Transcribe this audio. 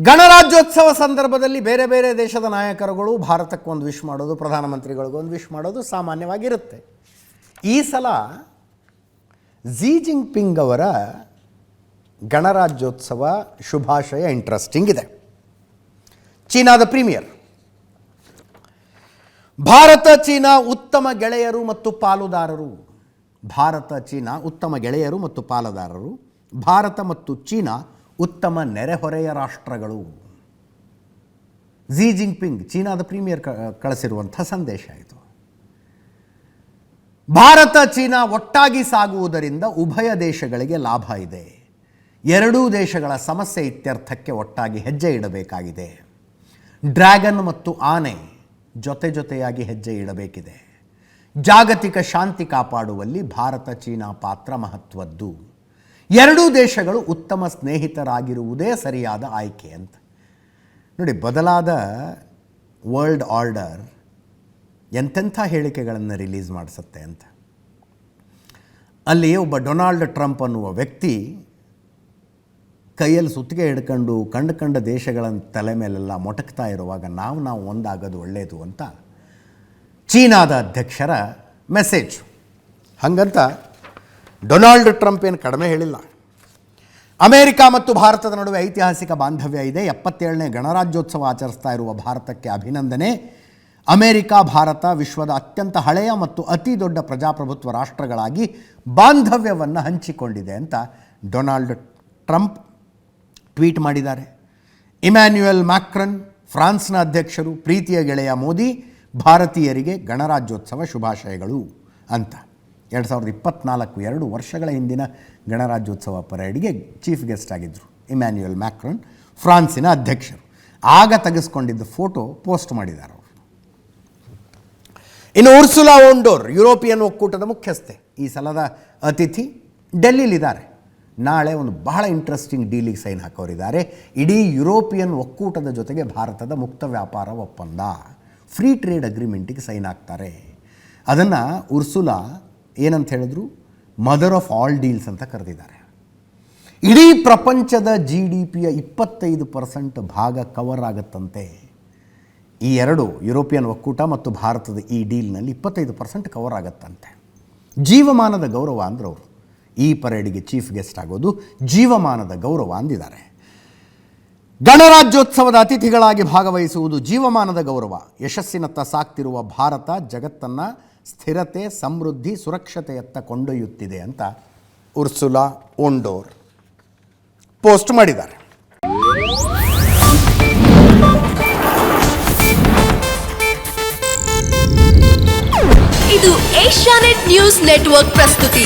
ಗಣರಾಜ್ಯೋತ್ಸವ ಸಂದರ್ಭದಲ್ಲಿ ಬೇರೆ ಬೇರೆ ದೇಶದ ನಾಯಕರುಗಳು ಭಾರತಕ್ಕೊಂದು ವಿಶ್ ಮಾಡೋದು ಪ್ರಧಾನಮಂತ್ರಿಗಳಿಗೊಂದು ವಿಶ್ ಮಾಡೋದು ಸಾಮಾನ್ಯವಾಗಿರುತ್ತೆ. ಈ ಸಲ ಝಿ ಜಿಂಗ್ಪಿಂಗ್ ಅವರ ಗಣರಾಜ್ಯೋತ್ಸವ ಶುಭಾಶಯ ಇಂಟ್ರೆಸ್ಟಿಂಗ್ ಇದೆ. ಚೀನಾದ ಪ್ರೀಮಿಯರ್ ಭಾರತ, ಚೀನಾ ಉತ್ತಮ ಗೆಳೆಯರು ಮತ್ತು ಪಾಲುದಾರರು. ಭಾರತ, ಚೀನಾ ಉತ್ತಮ ಗೆಳೆಯರು ಮತ್ತು ಪಾಲುದಾರರು. ಭಾರತ ಮತ್ತು ಚೀನಾ ಉತ್ತಮ ನೆರೆಹೊರೆಯ ರಾಷ್ಟ್ರಗಳು. ಝಿ ಜಿಂಗ್ಪಿಂಗ್ ಚೀನಾದ ಪ್ರೀಮಿಯರ್ ಕಳಿಸಿರುವಂಥ ಸಂದೇಶ ಇದು. ಭಾರತ, ಚೀನಾ ಒಟ್ಟಾಗಿ ಸಾಗುವುದರಿಂದ ಉಭಯ ದೇಶಗಳಿಗೆ ಲಾಭ ಇದೆ. ಎರಡೂ ದೇಶಗಳ ಸಮಸ್ಯೆ ಇತ್ಯರ್ಥಕ್ಕೆ ಒಟ್ಟಾಗಿ ಹೆಜ್ಜೆ ಇಡಬೇಕಾಗಿದೆ. ಡ್ರ್ಯಾಗನ್ ಮತ್ತು ಆನೆ ಜೊತೆ ಜೊತೆಯಾಗಿ ಹೆಜ್ಜೆ ಇಡಬೇಕಿದೆ. ಜಾಗತಿಕ ಶಾಂತಿ ಕಾಪಾಡುವಲ್ಲಿ ಭಾರತ, ಚೀನಾ ಪಾತ್ರ ಮಹತ್ವದ್ದು. ಎರಡೂ ದೇಶಗಳು ಉತ್ತಮ ಸ್ನೇಹಿತರಾಗಿರುವುದೇ ಸರಿಯಾದ ಆಯ್ಕೆ ಅಂತ. ನೋಡಿ, ಬದಲಾದ ವರ್ಲ್ಡ್ ಆರ್ಡರ್ ಎಂತೆಂಥ ಹೇಳಿಕೆಗಳನ್ನು ರಿಲೀಸ್ ಮಾಡಿಸುತ್ತೆ ಅಂತ. ಅಲ್ಲಿ ಒಬ್ಬ ಡೊನಾಲ್ಡ್ ಟ್ರಂಪ್ ಅನ್ನುವ ವ್ಯಕ್ತಿ ಕೈಯಲ್ಲಿ ಸುತ್ತಿಗೆ ಹಿಡ್ಕೊಂಡು ಕಂಡು ಕಂಡ ದೇಶಗಳ ತಲೆ ಮೇಲೆಲ್ಲ ಮೊಟಕ್ತಾ ಇರುವಾಗ ನಾವು ನಾವು ಒಂದಾಗೋದು ಒಳ್ಳೆಯದು ಅಂತ ಚೀನಾದ ಅಧ್ಯಕ್ಷರ ಮೆಸೇಜ್. ಹಾಗಂತ ಡೊನಾಲ್ಡ್ ಟ್ರಂಪ್ ಏನು ಕಡಿಮೆ ಹೇಳಿಲ್ಲ. ಅಮೆರಿಕ ಮತ್ತು ಭಾರತದ ನಡುವೆ ಐತಿಹಾಸಿಕ ಬಾಂಧವ್ಯ ಇದೆ. ಎಪ್ಪತ್ತೇಳನೇ ಗಣರಾಜ್ಯೋತ್ಸವ ಆಚರಿಸ್ತಾ ಇರುವ ಭಾರತಕ್ಕೆ ಅಭಿನಂದನೆ. ಅಮೆರಿಕ, ಭಾರತ ವಿಶ್ವದ ಅತ್ಯಂತ ಹಳೆಯ ಮತ್ತು ಅತಿ ದೊಡ್ಡ ಪ್ರಜಾಪ್ರಭುತ್ವ ರಾಷ್ಟ್ರಗಳಾಗಿ ಬಾಂಧವ್ಯವನ್ನು ಹಂಚಿಕೊಂಡಿದೆ ಅಂತ ಡೊನಾಲ್ಡ್ ಟ್ರಂಪ್ ಟ್ವೀಟ್ ಮಾಡಿದ್ದಾರೆ. ಇಮ್ಯಾನ್ಯುಯಲ್ ಮ್ಯಾಕ್ರನ್, ಫ್ರಾನ್ಸ್ನ ಅಧ್ಯಕ್ಷರು, ಪ್ರೀತಿಯ ಗೆಳೆಯ ಮೋದಿ, ಭಾರತೀಯರಿಗೆ ಗಣರಾಜ್ಯೋತ್ಸವ ಶುಭಾಶಯಗಳು ಅಂತ. ಎರಡು ಸಾವಿರದ ಇಪ್ಪತ್ನಾಲ್ಕು ಎರಡು ವರ್ಷಗಳ ಹಿಂದಿನ ಗಣರಾಜ್ಯೋತ್ಸವ ಪರೇಡ್ಗೆ ಚೀಫ್ ಗೆಸ್ಟ್ ಆಗಿದ್ದರು ಇಮ್ಯಾನ್ಯುಯಲ್ ಮ್ಯಾಕ್ರನ್, ಫ್ರಾನ್ಸಿನ ಅಧ್ಯಕ್ಷರು. ಆಗ ತೆಗೆಸ್ಕೊಂಡಿದ್ದ ಫೋಟೋ ಪೋಸ್ಟ್ ಮಾಡಿದ್ದಾರೆ ಅವರು. ಇನ್ನು ಉರ್ಸುಲಾ ಓಂಡೋರ್, ಯುರೋಪಿಯನ್ ಒಕ್ಕೂಟದ ಮುಖ್ಯಸ್ಥೆ. ಈ ಸಲದ ಅತಿಥಿ ಡೆಲ್ಲಿಲಿದ್ದಾರೆ. ನಾಳೆ ಒಂದು ಬಹಳ ಇಂಟ್ರೆಸ್ಟಿಂಗ್ ಡೀಲಿಗೆ ಸೈನ್ ಹಾಕೋರಿದ್ದಾರೆ ಇಡೀ ಯುರೋಪಿಯನ್ ಒಕ್ಕೂಟದ ಜೊತೆಗೆ ಭಾರತದ ಮುಕ್ತ ವ್ಯಾಪಾರ ಒಪ್ಪಂದ. ಫ್ರೀ ಟ್ರೇಡ್ ಅಗ್ರಿಮೆಂಟಿಗೆ ಸೈನ್ ಹಾಕ್ತಾರೆ. ಅದನ್ನು ಉರ್ಸುಲಾ ಏನಂತ ಹೇಳಿದ್ರು? ಮದರ್ ಆಫ್ ಆಲ್ ಡೀಲ್ಸ್ ಅಂತ ಕರೆದಿದ್ದಾರೆ. ಇಡೀ ಪ್ರಪಂಚದ ಜಿ ಡಿ ಪಿಯ ಇಪ್ಪತ್ತೈದು ಪರ್ಸೆಂಟ್ ಭಾಗ ಕವರ್ ಆಗುತ್ತಂತೆ. ಈ ಎರಡು, ಯುರೋಪಿಯನ್ ಒಕ್ಕೂಟ ಮತ್ತು ಭಾರತದ ಈ ಡೀಲ್ನಲ್ಲಿ ಇಪ್ಪತ್ತೈದು ಪರ್ಸೆಂಟ್ ಕವರ್ ಆಗುತ್ತಂತೆ. ಜೀವಮಾನದ ಗೌರವ ಅಂದ್ರೆ ಅವರು ಈ ಪರೇಡಿಗೆ ಚೀಫ್ ಗೆಸ್ಟ್ ಆಗೋದು ಜೀವಮಾನದ ಗೌರವ ಅಂದಿದ್ದಾರೆ. ಗಣರಾಜ್ಯೋತ್ಸವದ ಅತಿಥಿಗಳಾಗಿ ಭಾಗವಹಿಸುವುದು ಜೀವಮಾನದ ಗೌರವ. ಯಶಸ್ಸಿನತ್ತ ಸಾಕ್ತಿರುವ ಭಾರತ ಜಗತ್ತನ್ನ ಸ್ಥಿರತೆ, ಸಮೃದ್ಧಿ, ಸುರಕ್ಷತೆಯತ್ತ ಕೊಂಡೊಯ್ಯುತ್ತಿದೆ ಅಂತ ಉರ್ಸುಲಾ ಓಂಡೋರ್ ಪೋಸ್ಟ್ ಮಾಡಿದ್ದಾರೆ. ಇದು ಏಷ್ಯಾನೆಟ್ ನ್ಯೂಸ್ ನೆಟ್ವರ್ಕ್ ಪ್ರಸ್ತುತಿ.